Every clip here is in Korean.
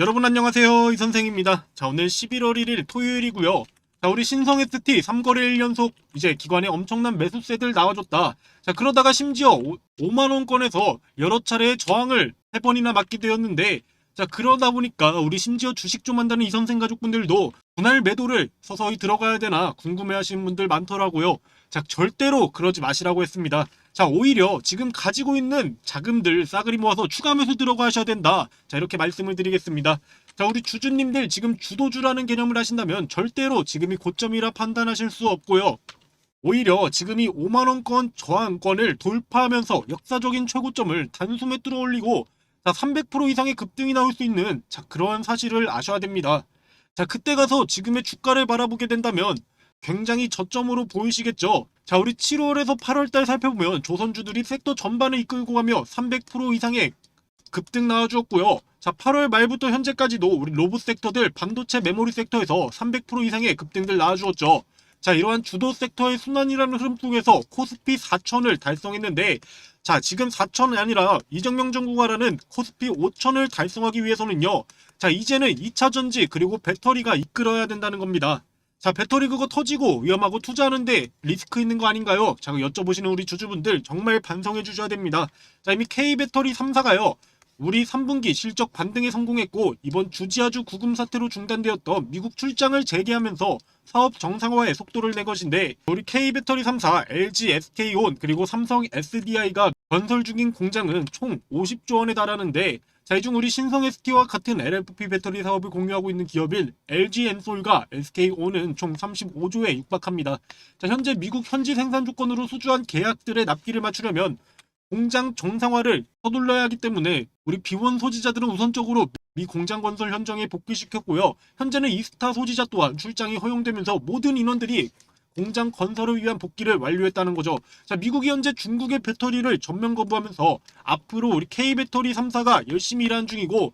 여러분 안녕하세요. 이 선생입니다. 자 오늘 11월 1일 토요일이고요. 자 우리 신성 ST 3거래 1연속 이제 기관에 엄청난 매수세들 나와줬다. 자 그러다가 심지어 5만원권에서 여러 차례 저항을 3번이나 맞게 되었는데 자 그러다 보니까 우리 심지어 주식 좀 한다는 이 선생 가족분들도 분할 매도를 서서히 들어가야 되나 궁금해 하시는 분들 많더라고요 자 절대로 그러지 마시라고 했습니다. 자 오히려 지금 가지고 있는 자금들 싸그리 모아서 추가 매수 들어가셔야 된다. 자 이렇게 말씀을 드리겠습니다. 자 우리 주주님들 지금 주도주라는 개념을 하신다면 절대로 지금이 고점이라 판단하실 수 없고요. 오히려 지금이 5만원권 저항권을 돌파하면서 역사적인 최고점을 단숨에 뚫어올리고 자 300% 이상의 급등이 나올 수 있는 자 그러한 사실을 아셔야 됩니다. 자 그때 가서 지금의 주가를 바라보게 된다면 굉장히 저점으로 보이시겠죠. 자, 우리 7월에서 8월달 살펴보면 조선주들이 섹터 전반을 이끌고 가며 300% 이상의 급등 나와주었고요. 자, 8월 말부터 현재까지도 우리 로봇 섹터들 반도체 메모리 섹터에서 300% 이상의 급등들 나와주었죠. 자, 이러한 주도 섹터의 순환이라는 흐름 속에서 코스피 4천을 달성했는데, 자, 지금 4천이 아니라 이정명 정부가 라는 코스피 5천을 달성하기 위해서는요, 자, 이제는 2차 전지 그리고 배터리가 이끌어야 된다는 겁니다. 자 배터리 그거 터지고 위험하고 투자하는데 리스크 있는 거 아닌가요? 자 여쭤보시는 우리 주주분들 정말 반성해 주셔야 됩니다. 자 이미 K배터리 3사가요. 우리 3분기 실적 반등에 성공했고 이번 주지아주 구금 사태로 중단되었던 미국 출장을 재개하면서 사업 정상화에 속도를 낸 것인데 우리 K배터리 3사, LG SK온 그리고 삼성 SDI가 건설 중인 공장은 총 50조 원에 달하는데 자, 이중 우리 신성 ST와 같은 LFP 배터리 사업을 공유하고 있는 기업인 LG 엔솔과 SK온은 총 35조에 육박합니다. 자, 현재 미국 현지 생산 조건으로 수주한 계약들의 납기를 맞추려면 공장 정상화를 서둘러야 하기 때문에 우리 비원 소지자들은 우선적으로 미 공장 건설 현장에 복귀시켰고요. 현재는 이스타 소지자 또한 출장이 허용되면서 모든 인원들이 공장 건설을 위한 복귀를 완료했다는 거죠. 자, 미국이 현재 중국의 배터리를 전면 거부하면서 앞으로 우리 K 배터리 3사가 열심히 일하는 중이고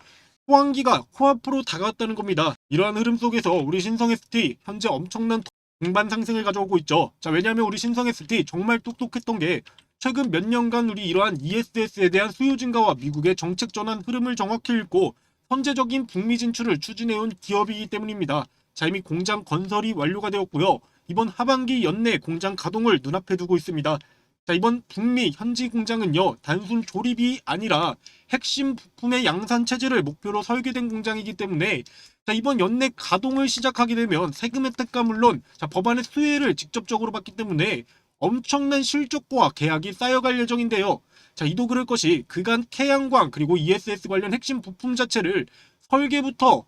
호황기가 코앞으로 다가왔다는 겁니다. 이러한 흐름 속에서 우리 신성 ST 현재 엄청난 동반 상승을 가져오고 있죠. 자, 왜냐하면 우리 신성 ST 정말 똑똑했던 게 최근 몇 년간 우리 이러한 ESS에 대한 수요 증가와 미국의 정책 전환 흐름을 정확히 읽고 선제적인 북미 진출을 추진해온 기업이기 때문입니다. 자, 이미 공장 건설이 완료가 되었고요. 이번 하반기 연내 공장 가동을 눈앞에 두고 있습니다. 자, 이번 북미 현지 공장은요, 단순 조립이 아니라 핵심 부품의 양산 체제를 목표로 설계된 공장이기 때문에 자, 이번 연내 가동을 시작하게 되면 세금 혜택과 물론 자, 법안의 수혜를 직접적으로 받기 때문에 엄청난 실적과 계약이 쌓여갈 예정인데요. 자, 이도 그럴 것이 그간 태양광 그리고 ESS 관련 핵심 부품 자체를 설계부터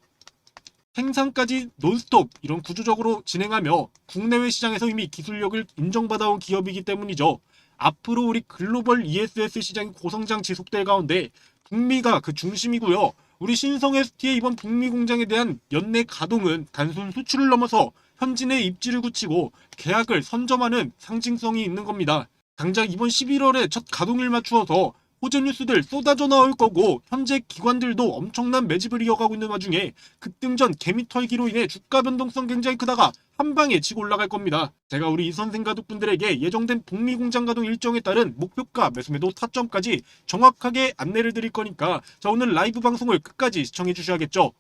생산까지 논스톱 이런 구조적으로 진행하며 국내외 시장에서 이미 기술력을 인정받아온 기업이기 때문이죠. 앞으로 우리 글로벌 ESS 시장이 고성장 지속될 가운데 북미가 그 중심이고요. 우리 신성 ST의 이번 북미 공장에 대한 연내 가동은 단순 수출을 넘어서 현진의 입지를 굳히고 계약을 선점하는 상징성이 있는 겁니다. 당장 이번 11월에 첫 가동일 맞추어서 호재 뉴스들 쏟아져 나올 거고 현재 기관들도 엄청난 매집을 이어가고 있는 와중에 급등전 개미 털기로 인해 주가 변동성 굉장히 크다가 한 방에 치고 올라갈 겁니다. 제가 우리 이 선생 가족분들에게 예정된 북미 공장 가동 일정에 따른 목표가 매수매도 타점까지 정확하게 안내를 드릴 거니까 자 오늘 라이브 방송을 끝까지 시청해 주셔야겠죠.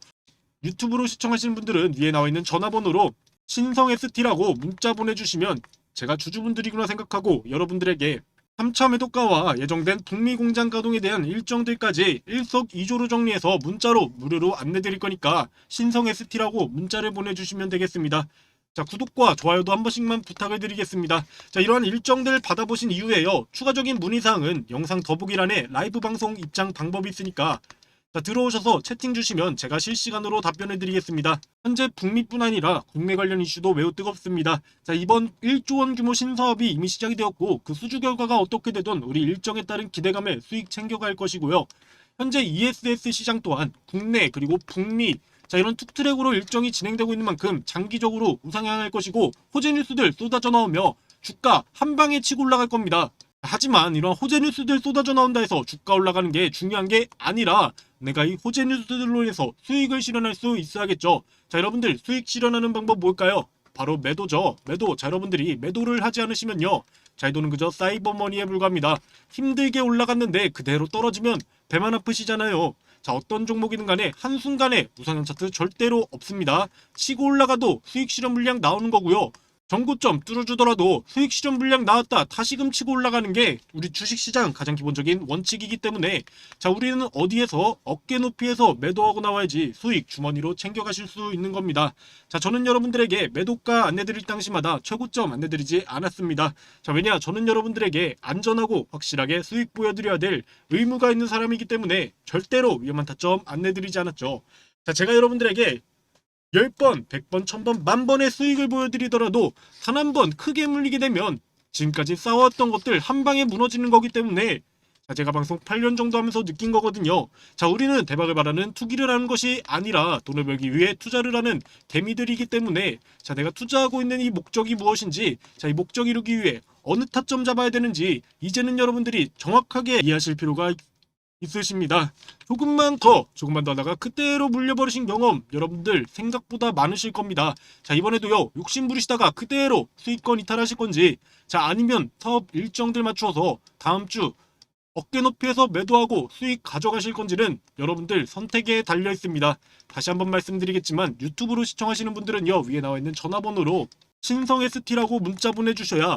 유튜브로 시청하시는 분들은 위에 나와 있는 전화번호로 신성 ST라고 문자 보내주시면 제가 주주분들이구나 생각하고 여러분들에게 3차 매도가와 예정된 북미 공장 가동에 대한 일정들까지 일석이조로 정리해서 문자로 무료로 안내드릴 거니까 신성 ST라고 문자를 보내주시면 되겠습니다. 자 구독과 좋아요도 한 번씩만 부탁을 드리겠습니다. 자 이러한 일정들 받아보신 이후에요. 추가적인 문의사항은 영상 더보기란에 라이브 방송 입장 방법이 있으니까 자, 들어오셔서 채팅 주시면 제가 실시간으로 답변해 드리겠습니다. 현재 북미뿐 아니라 국내 관련 이슈도 매우 뜨겁습니다. 자, 이번 1조 원 규모 신사업이 이미 시작이 되었고 그 수주 결과가 어떻게 되든 우리 일정에 따른 기대감에 수익 챙겨갈 것이고요. 현재 ESS 시장 또한 국내 그리고 북미 자 이런 투트랙으로 일정이 진행되고 있는 만큼 장기적으로 우상향할 것이고 호재 뉴스들 쏟아져 나오며 주가 한 방에 치고 올라갈 겁니다. 하지만 이런 호재 뉴스들 쏟아져 나온다 해서 주가 올라가는 게 중요한 게 아니라 내가 이 호재 뉴스들로 인해서 수익을 실현할 수 있어야겠죠. 자 여러분들 수익 실현하는 방법 뭘까요? 바로 매도죠. 매도. 자 여러분들이 매도를 하지 않으시면요. 자 이 돈은 그저 사이버머니에 불과합니다. 힘들게 올라갔는데 그대로 떨어지면 배만 아프시잖아요. 자 어떤 종목이든 간에 한순간에 우상향 차트 절대로 없습니다. 치고 올라가도 수익 실현 물량 나오는 거고요. 정고점 뚫어주더라도 수익 실현 물량 나왔다 다시금 치고 올라가는 게 우리 주식시장 가장 기본적인 원칙이기 때문에 자 우리는 어디에서 어깨 높이에서 매도하고 나와야지 수익 주머니로 챙겨가실 수 있는 겁니다. 자 저는 여러분들에게 매도가 안내드릴 당시마다 최고점 안내드리지 않았습니다. 자 왜냐 저는 여러분들에게 안전하고 확실하게 수익 보여드려야 될 의무가 있는 사람이기 때문에 절대로 위험한 타점 안내드리지 않았죠. 자 제가 여러분들에게 10번, 100번, 1000번, 만번의 수익을 보여드리더라도 단 한 번 크게 물리게 되면 지금까지 쌓아왔던 것들 한 방에 무너지는 거기 때문에 자, 제가 방송 8년 정도 하면서 느낀 거거든요. 자, 우리는 대박을 바라는 투기를 하는 것이 아니라 돈을 벌기 위해 투자를 하는 개미들이기 때문에 자, 내가 투자하고 있는 이 목적이 무엇인지 자, 이 목적 이루기 위해 어느 타점 잡아야 되는지 이제는 여러분들이 정확하게 이해하실 필요가 있- 있으십니다. 조금만 더, 조금만 더 하다가 그대로 물려버리신 경험 여러분들 생각보다 많으실 겁니다. 자, 이번에도요, 욕심 부리시다가 그대로 수익권 이탈하실 건지, 자, 아니면 사업 일정들 맞추어서 다음 주 어깨 높이에서 매도하고 수익 가져가실 건지는 여러분들 선택에 달려 있습니다. 다시 한번 말씀드리겠지만 유튜브로 시청하시는 분들은요, 위에 나와 있는 전화번호로 신성 ST라고 문자 보내주셔야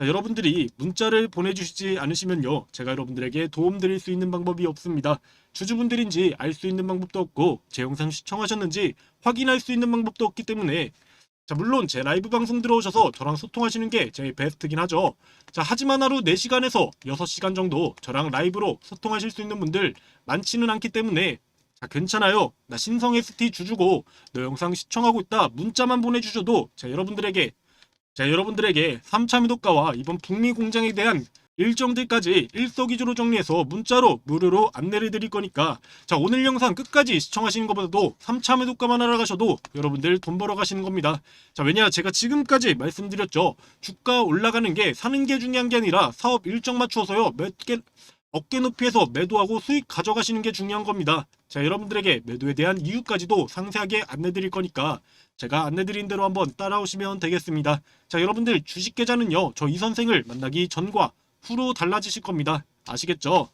자, 여러분들이 문자를 보내주시지 않으시면요, 제가 여러분들에게 도움드릴 수 있는 방법이 없습니다. 주주분들인지 알 수 있는 방법도 없고 제 영상 시청하셨는지 확인할 수 있는 방법도 없기 때문에 자 물론 제 라이브 방송 들어오셔서 저랑 소통하시는 게 제일 베스트긴 하죠. 자 하지만 하루 4시간에서 6시간 정도 저랑 라이브로 소통하실 수 있는 분들 많지는 않기 때문에 자 괜찮아요. 나 신성 ST 주주고 너 영상 시청하고 있다 문자만 보내주셔도 자 여러분들에게 자 여러분들에게 3차 미도가와 이번 북미 공장에 대한 일정들까지 일석이조로 정리해서 문자로 무료로 안내를 드릴 거니까 자 오늘 영상 끝까지 시청하시는 것보다도 3차 매도가만 알아가셔도 여러분들 돈 벌어 가시는 겁니다. 자 왜냐 제가 지금까지 말씀드렸죠. 주가 올라가는 게 사는 게 중요한 게 아니라 사업 일정 맞추어서요 몇개 어깨 높이에서 매도하고 수익 가져가시는 게 중요한 겁니다. 자 여러분들에게 매도에 대한 이유까지도 상세하게 안내 드릴 거니까 제가 안내 드린 대로 한번 따라오시면 되겠습니다 자 여러분들 주식 계좌는요 저 이 선생을 만나기 전과 후로 달라지실 겁니다. 아시겠죠?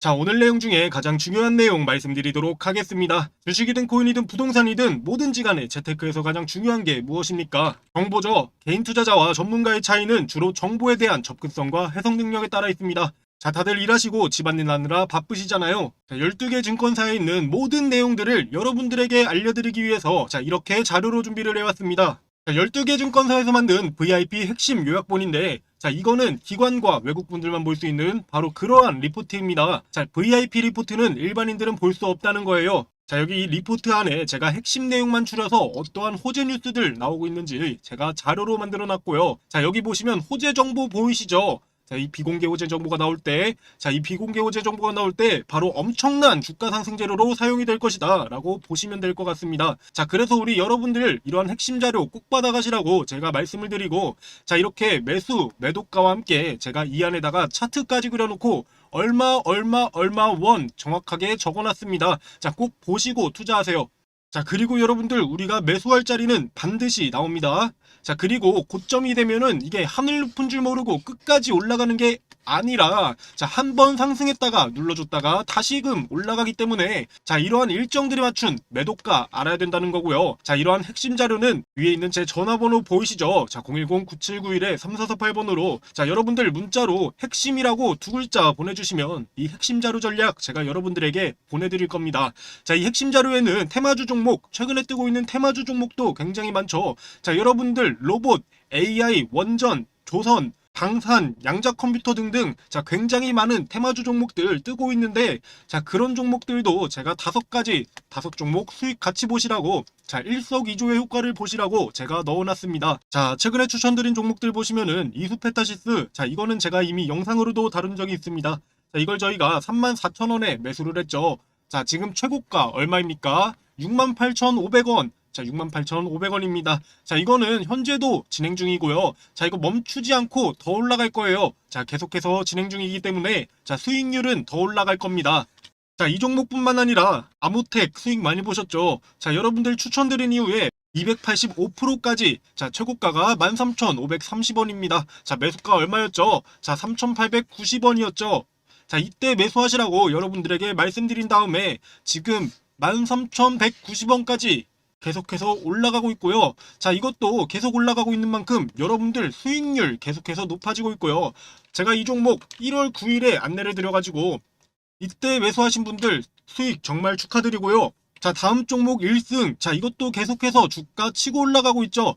자, 오늘 내용 중에 가장 중요한 내용 말씀드리도록 하겠습니다. 주식이든 코인이든 부동산이든 뭐든지 간에 재테크에서 가장 중요한 게 무엇입니까? 정보죠. 개인 투자자와 전문가의 차이는 주로 정보에 대한 접근성과 해석 능력에 따라 있습니다. 자, 다들 일하시고 집안일 하느라 바쁘시잖아요. 자, 12개 증권사에 있는 모든 내용들을 여러분들에게 알려드리기 위해서 자, 이렇게 자료로 준비를 해왔습니다. 자, 12개 증권사에서 만든 VIP 핵심 요약본인데 자 이거는 기관과 외국분들만 볼 수 있는 바로 그러한 리포트입니다. 자 VIP 리포트는 일반인들은 볼 수 없다는 거예요. 자 여기 이 리포트 안에 제가 핵심 내용만 추려서 어떠한 호재 뉴스들 나오고 있는지 제가 자료로 만들어 놨고요. 자 여기 보시면 호재 정보 보이시죠? 자, 이 비공개 호재 정보가 나올 때, 자, 이 비공개 호재 정보가 나올 때 바로 엄청난 주가 상승 재료로 사용이 될 것이다 라고 보시면 될 것 같습니다. 자, 그래서 우리 여러분들 이러한 핵심 자료 꼭 받아가시라고 제가 말씀을 드리고, 자, 이렇게 매수, 매도가와 함께 제가 이 안에다가 차트까지 그려놓고 얼마, 얼마, 얼마 원 정확하게 적어놨습니다. 자, 꼭 보시고 투자하세요. 자, 그리고 여러분들 우리가 매수할 자리는 반드시 나옵니다. 자, 그리고 고점이 되면은 이게 하늘 높은 줄 모르고 끝까지 올라가는 게 아니라 자, 한 번 상승했다가 눌러줬다가 다시금 올라가기 때문에 자, 이러한 일정들에 맞춘 매도가 알아야 된다는 거고요. 자, 이러한 핵심 자료는 위에 있는 제 전화번호 보이시죠? 자, 010-9791-3448번으로 자, 여러분들 문자로 핵심이라고 두 글자 보내주시면 이 핵심 자료 전략 제가 여러분들에게 보내드릴 겁니다. 자, 이 핵심 자료에는 테마주 종목, 최근에 뜨고 있는 테마주 종목도 굉장히 많죠. 자, 여러분들 로봇, AI, 원전, 조선, 방산, 양자 컴퓨터 등등 자 굉장히 많은 테마주 종목들 뜨고 있는데 자 그런 종목들도 제가 다섯 가지 다섯 종목 수익 같이 보시라고 자 일석이조의 효과를 보시라고 제가 넣어놨습니다. 자 최근에 추천드린 종목들 보시면은 이수페타시스 자 이거는 제가 이미 영상으로도 다룬 적이 있습니다. 자 이걸 저희가 34,000원에 매수를 했죠. 자 지금 최고가 얼마입니까? 68,500원. 자, 68,500원입니다. 자, 이거는 현재도 진행 중이고요. 자, 이거 멈추지 않고 더 올라갈 거예요. 자, 계속해서 진행 중이기 때문에 자, 수익률은 더 올라갈 겁니다. 자, 이 종목뿐만 아니라 아모텍 수익 많이 보셨죠? 자, 여러분들 추천드린 이후에 285%까지 자 최고가가 13,530원입니다. 자 매수가 얼마였죠? 자 3,890원이었죠. 자, 이때 매수하시라고 여러분들에게 말씀드린 다음에 지금 13,190원까지 계속해서 올라가고 있고요. 자, 이것도 계속 올라가고 있는 만큼 여러분들 수익률 계속해서 높아지고 있고요. 제가 이 종목 1월 9일에 안내를 드려가지고 이때 매수하신 분들 수익 정말 축하드리고요. 자, 다음 종목 1승. 자, 이것도 계속해서 주가 치고 올라가고 있죠.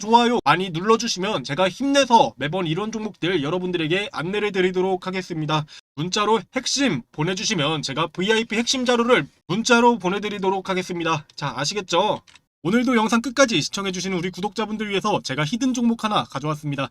좋아요 많이 눌러주시면 제가 힘내서 매번 이런 종목들 여러분들에게 안내를 드리도록 하겠습니다. 문자로 핵심 보내주시면 제가 VIP 핵심 자료를 문자로 보내드리도록 하겠습니다. 자 아시겠죠? 오늘도 영상 끝까지 시청해주시는 우리 구독자분들 위해서 제가 히든 종목 하나 가져왔습니다.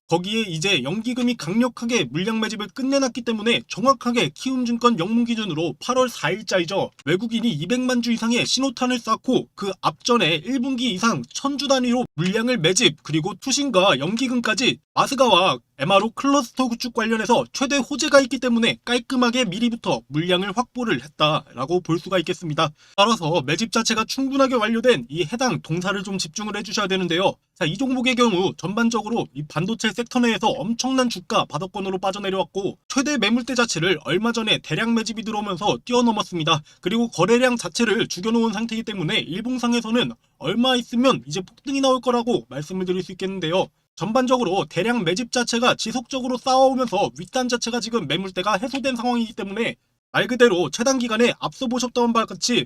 거기에 이제 연기금이 강력하게 물량 매집을 끝내놨기 때문에 정확하게 키움증권 영문 기준으로 8월 4일자이죠. 외국인이 200만 주 이상의 신호탄을 쌓고 그 앞전에 1분기 이상 1000주 단위로 물량을 매집 그리고 투신과 연기금까지 마스가와 MRO 클러스터 구축 관련해서 최대 호재가 있기 때문에 깔끔하게 미리부터 물량을 확보를 했다라고 볼 수가 있겠습니다. 따라서 매집 자체가 충분하게 완료된 이 해당 동사를 좀 집중을 해주셔야 되는데요. 자, 이 종목의 경우 전반적으로 이 반도체 섹터 내에서 엄청난 주가 바닥권으로 빠져내려왔고 최대 매물대 자체를 얼마 전에 대량 매집이 들어오면서 뛰어넘었습니다. 그리고 거래량 자체를 죽여놓은 상태이기 때문에 일봉상에서는 얼마 있으면 이제 폭등이 나올 거라고 말씀을 드릴 수 있겠는데요. 전반적으로 대량 매집 자체가 지속적으로 쌓아오면서 윗단 자체가 지금 매물대가 해소된 상황이기 때문에 말 그대로 최단 기간에 앞서 보셨던 바와 같이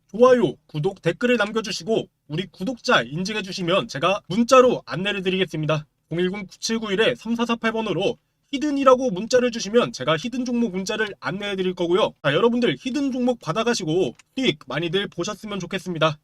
좋아요, 구독, 댓글을 남겨주시고 우리 구독자 인증해주시면 제가 문자로 안내를 드리겠습니다. 010-9791-3448번으로 히든이라고 문자를 주시면 제가 히든 종목 문자를 안내해 드릴 거고요. 자, 여러분들 히든 종목 받아가시고 수익 많이들 보셨으면 좋겠습니다.